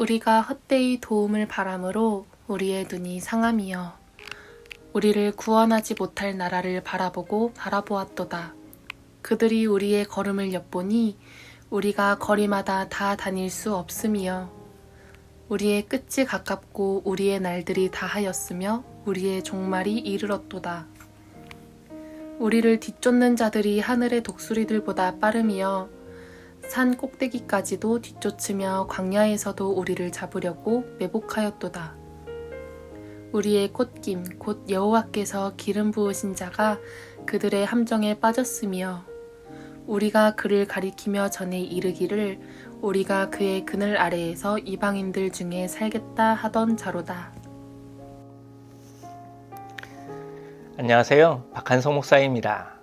우리가 헛되이 도움을 바람으로 우리의 눈이 상함이여 우리를 구원하지 못할 나라를 바라보고 바라보았도다. 그들이 우리의 걸음을 엿보니 우리가 거리마다 다 다닐 수 없음이여 우리의 끝이 가깝고 우리의 날들이 다하였으며 우리의 종말이 이르렀도다. 우리를 뒤쫓는 자들이 하늘의 독수리들보다 빠름이여 산 꼭대기까지도 뒤쫓으며 광야에서도 우리를 잡으려고 매복하였도다. 우리의 콧김 곧 여호와께서 기름 부으신 자가 그들의 함정에 빠졌으며 우리가 그를 가리키며 전에 이르기를 우리가 그의 그늘 아래에서 이방인들 중에 살겠다 하던 자로다. 안녕하세요. 박한성 목사입니다.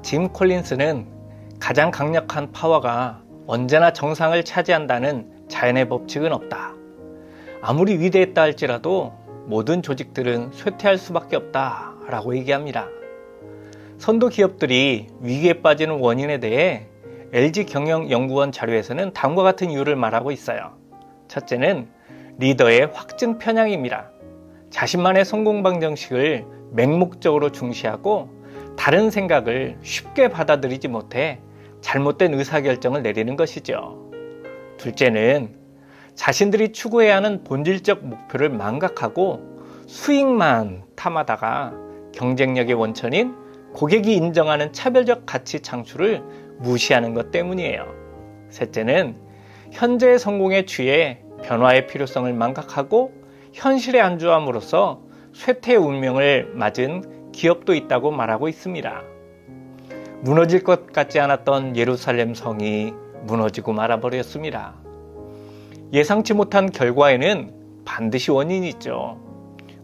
짐 콜린스는 가장 강력한 파워가 언제나 정상을 차지한다는 자연의 법칙은 없다. 아무리 위대했다 할지라도 모든 조직들은 쇠퇴할 수밖에 없다. 라고 얘기합니다. 선도 기업들이 위기에 빠지는 원인에 대해 LG 경영연구원 자료에서는 다음과 같은 이유를 말하고 있어요. 첫째는 리더의 확증 편향입니다. 자신만의 성공 방정식을 맹목적으로 중시하고 다른 생각을 쉽게 받아들이지 못해 잘못된 의사결정을 내리는 것이죠. 둘째는 자신들이 추구해야 하는 본질적 목표를 망각하고 수익만 탐하다가 경쟁력의 원천인 고객이 인정하는 차별적 가치 창출을 무시하는 것 때문이에요. 셋째는 현재의 성공에 취해 변화의 필요성을 망각하고 현실에 안주함으로써 쇠퇴의 운명을 맞은 기업도 있다고 말하고 있습니다. 무너질 것 같지 않았던 예루살렘 성이 무너지고 말아버렸습니다. 예상치 못한 결과에는 반드시 원인이 있죠.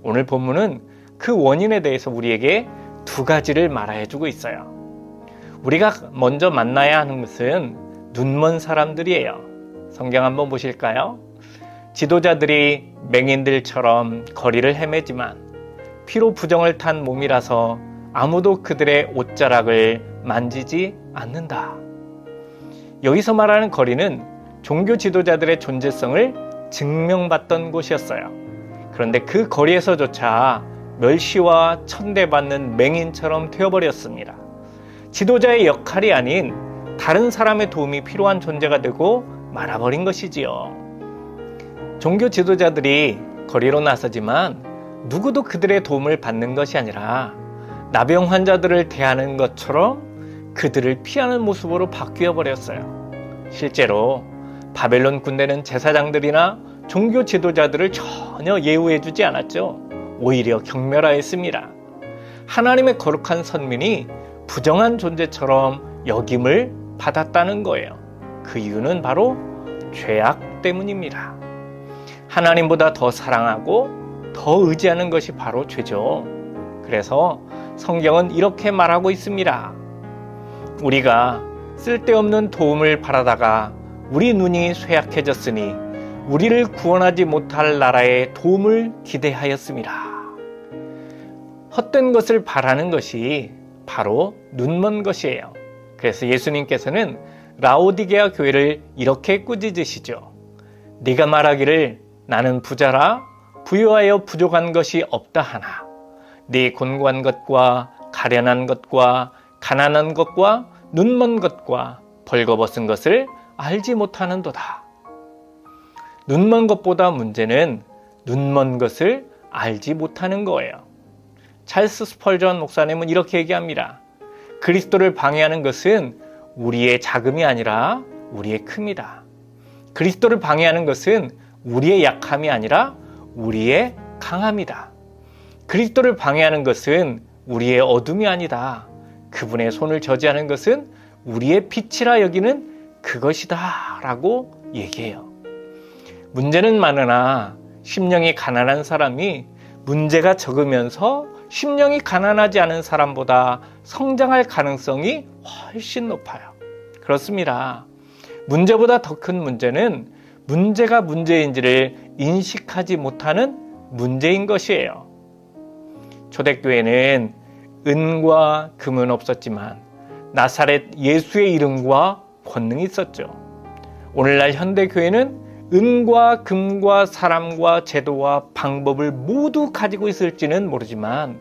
오늘 본문은 그 원인에 대해서 우리에게 두 가지를 말해 주고 있어요. 우리가 먼저 만나야 하는 것은 눈먼 사람들이에요. 성경 한번 보실까요? 지도자들이 맹인들처럼 거리를 헤매지만 피로 부정을 탄 몸이라서 아무도 그들의 옷자락을 만지지 않는다. 여기서 말하는 거리는 종교 지도자들의 존재성을 증명받던 곳이었어요. 그런데 그 거리에서조차 멸시와 천대받는 맹인처럼 되어버렸습니다. 지도자의 역할이 아닌 다른 사람의 도움이 필요한 존재가 되고 말아버린 것이지요. 종교 지도자들이 거리로 나서지만 누구도 그들의 도움을 받는 것이 아니라 나병 환자들을 대하는 것처럼 그들을 피하는 모습으로 바뀌어 버렸어요. 실제로 바벨론 군대는 제사장들이나 종교 지도자들을 전혀 예우해 주지 않았죠. 오히려 경멸하였습니다. 하나님의 거룩한 선민이 부정한 존재처럼 여김을 받았다는 거예요. 그 이유는 바로 죄악 때문입니다. 하나님보다 더 사랑하고 더 의지하는 것이 바로 죄죠. 그래서 성경은 이렇게 말하고 있습니다. 우리가 쓸데없는 도움을 바라다가 우리 눈이 쇠약해졌으니 우리를 구원하지 못할 나라의 도움을 기대하였습니다. 헛된 것을 바라는 것이 바로 눈먼 것이에요. 그래서 예수님께서는 라오디게아 교회를 이렇게 꾸짖으시죠. 네가 말하기를 나는 부자라 부유하여 부족한 것이 없다 하나 네 곤고한 것과 가련한 것과 가난한 것과 눈먼 것과 벌거벗은 것을 알지 못하는도다. 눈먼 것보다 문제는 눈먼 것을 알지 못하는 거예요. 찰스 스펄전 목사님은 이렇게 얘기합니다. 그리스도를 방해하는 것은 우리의 자금이 아니라 우리의 큼이다. 그리스도를 방해하는 것은 우리의 약함이 아니라 우리의 강함이다. 그리스도를 방해하는 것은 우리의 어둠이 아니다. 그분의 손을 저지하는 것은 우리의 빛이라 여기는 그것이다. 라고 얘기해요. 문제는 많으나 심령이 가난한 사람이 문제가 적으면서 심령이 가난하지 않은 사람보다 성장할 가능성이 훨씬 높아요. 그렇습니다. 문제보다 더 큰 문제는 문제가 문제인지를 인식하지 못하는 문제인 것이에요. 초대교회는 은과 금은 없었지만 나사렛 예수의 이름과 권능이 있었죠. 오늘날 현대 교회는 은과 금과 사람과 제도와 방법을 모두 가지고 있을지는 모르지만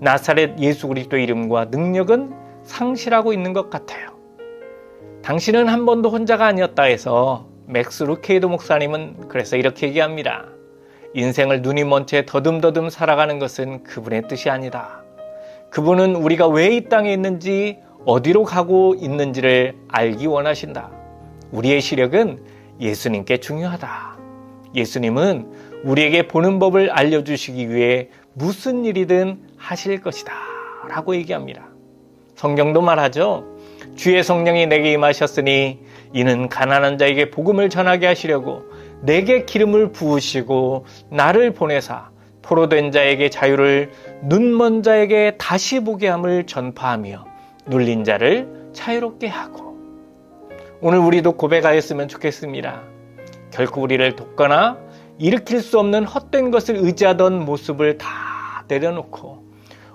나사렛 예수 그리스도 이름과 능력은 상실하고 있는 것 같아요. 당신은 한 번도 혼자가 아니었다 해서 맥스 루케이도 목사님은 그래서 이렇게 얘기합니다. 인생을 눈이 먼 채 더듬더듬 살아가는 것은 그분의 뜻이 아니다. 그분은 우리가 왜 이 땅에 있는지 어디로 가고 있는지를 알기 원하신다. 우리의 시력은 예수님께 중요하다. 예수님은 우리에게 보는 법을 알려주시기 위해 무슨 일이든 하실 것이다. 라고 얘기합니다. 성경도 말하죠. 주의 성령이 내게 임하셨으니 이는 가난한 자에게 복음을 전하게 하시려고 내게 기름을 부으시고 나를 보내사 포로된 자에게 자유를 눈먼 자에게 다시 보게 함을 전파하며 눌린 자를 자유롭게 하고 오늘 우리도 고백하였으면 좋겠습니다. 결코 우리를 돕거나 일으킬 수 없는 헛된 것을 의지하던 모습을 다 내려놓고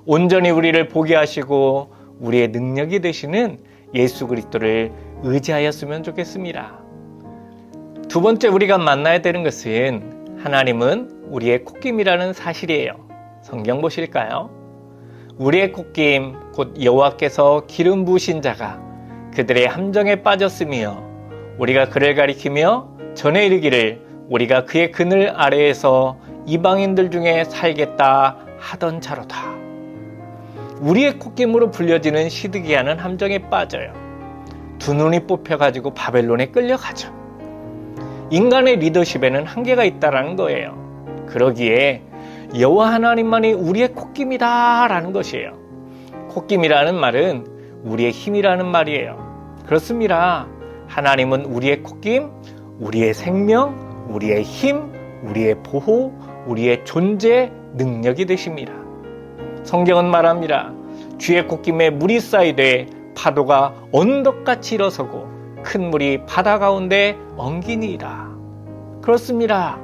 온전히 우리를 보게 하시고 우리의 능력이 되시는 예수 그리스도를 의지하였으면 좋겠습니다. 두 번째 우리가 만나야 되는 것은 하나님은 우리의 콧김이라는 사실이에요. 성경 보실까요? 우리의 콧김 곧 여호와께서 기름 부으신 자가 그들의 함정에 빠졌으며 우리가 그를 가리키며 전에 이르기를 우리가 그의 그늘 아래에서 이방인들 중에 살겠다 하던 자로다. 우리의 콧김으로 불려지는 시드기야는 함정에 빠져요. 두 눈이 뽑혀가지고 바벨론에 끌려가죠. 인간의 리더십에는 한계가 있다라는 거예요. 그러기에 여호와 하나님만이 우리의 콧김이다라는 것이에요. 콧김이라는 말은 우리의 힘이라는 말이에요. 그렇습니다. 하나님은 우리의 콧김, 우리의 생명, 우리의 힘, 우리의 보호, 우리의 존재, 능력이 되십니다. 성경은 말합니다. 주의 콧김에 물이 쌓이되 파도가 언덕같이 일어서고 큰 물이 바다 가운데 엉기니이다. 그렇습니다.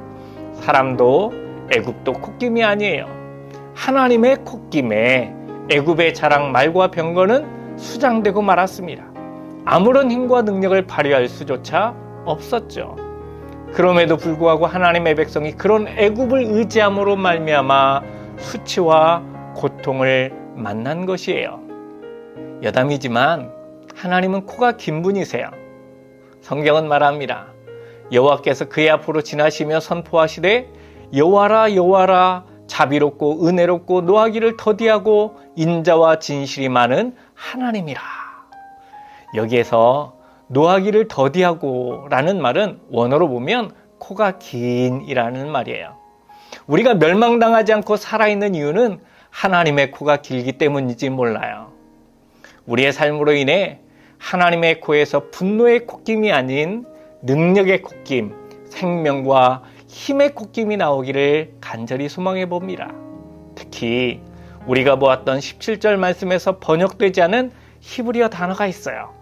사람도 애굽도 콧김이 아니에요. 하나님의 콧김에 애굽의 자랑 말과 병거는 수장되고 말았습니다. 아무런 힘과 능력을 발휘할 수조차 없었죠. 그럼에도 불구하고 하나님의 백성이 그런 애굽을 의지함으로 말미암아 수치와 고통을 만난 것이에요. 여담이지만 하나님은 코가 긴 분이세요. 성경은 말합니다. 여호와께서 그의 앞으로 지나시며 선포하시되 여호와라 여호와라 자비롭고 은혜롭고 노하기를 더디하고 인자와 진실이 많은 하나님이라. 여기에서 노하기를 더디하고 라는 말은 원어로 보면 코가 긴 이라는 말이에요. 우리가 멸망당하지 않고 살아있는 이유는 하나님의 코가 길기 때문인지 몰라요. 우리의 삶으로 인해 하나님의 코에서 분노의 콧김이 아닌 능력의 콧김, 생명과 힘의 콧김이 나오기를 간절히 소망해 봅니다. 특히 우리가 보았던 17절 말씀에서 번역되지 않은 히브리어 단어가 있어요.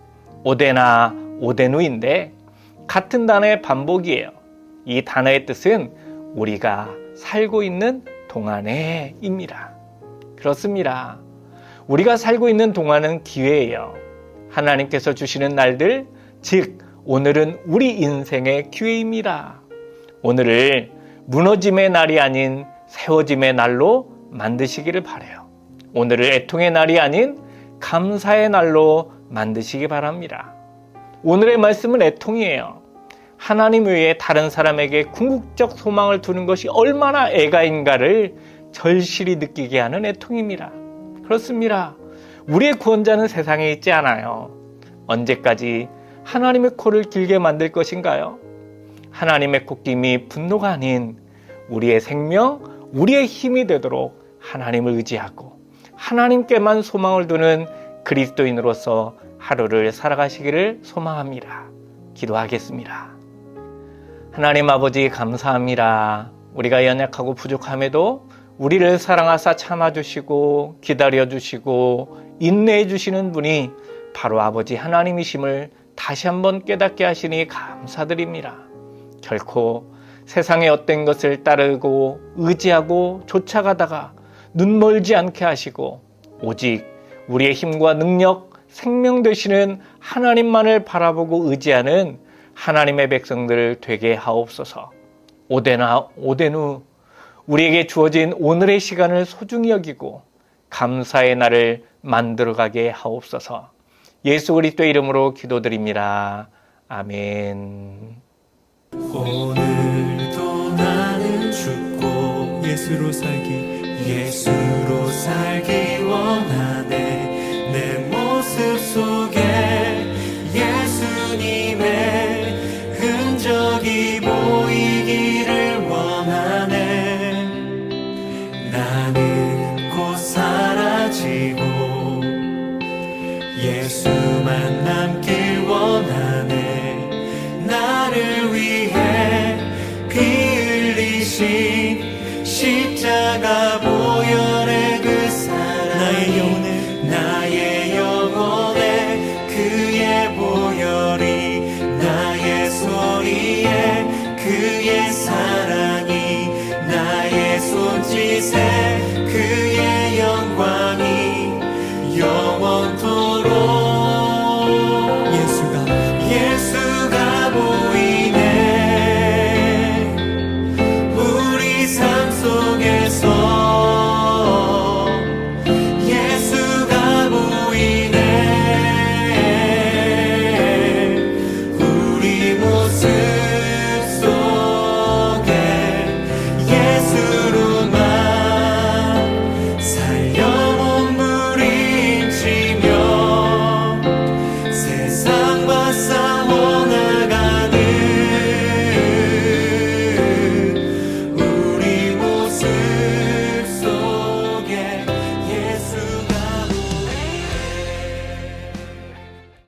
오데나 오데누인데 같은 단어의 반복이에요. 이 단어의 뜻은 우리가 살고 있는 동안에입니다. 그렇습니다. 우리가 살고 있는 동안은 기회예요. 하나님께서 주시는 날들, 즉, 오늘은 우리 인생의 기회입니다. 오늘을 무너짐의 날이 아닌 세워짐의 날로 만드시기를 바래요. 오늘을 애통의 날이 아닌 감사의 날로 만드시기 바랍니다. 오늘의 말씀은 애통이에요. 하나님 외에 다른 사람에게 궁극적 소망을 두는 것이 얼마나 애가인가를 절실히 느끼게 하는 애통입니다. 그렇습니다. 우리의 구원자는 세상에 있지 않아요. 언제까지 하나님의 코를 길게 만들 것인가요? 하나님의 콧김이 분노가 아닌 우리의 생명, 우리의 힘이 되도록 하나님을 의지하고 하나님께만 소망을 두는 그리스도인으로서 하루를 살아가시기를 소망합니다. 기도하겠습니다. 하나님 아버지 감사합니다. 우리가 연약하고 부족함에도 우리를 사랑하사 참아주시고 기다려주시고 인내해주시는 분이 바로 아버지 하나님이심을 다시 한번 깨닫게 하시니 감사드립니다. 결코 세상의 어떤 것을 따르고 의지하고 쫓아가다가 눈 멀지 않게 하시고 오직 우리의 힘과 능력, 생명 되시는 하나님만을 바라보고 의지하는 하나님의 백성들 되게 하옵소서. 오대나 오된 후 우리에게 주어진 오늘의 시간을 소중히 여기고 감사의 날을 만들어가게 하옵소서. 예수 그리스도 이름으로 기도드립니다. 아멘. 오늘도 나는 죽고 예수로 살기 예수로 살기 원하네 내 모습 속에 예수님의 십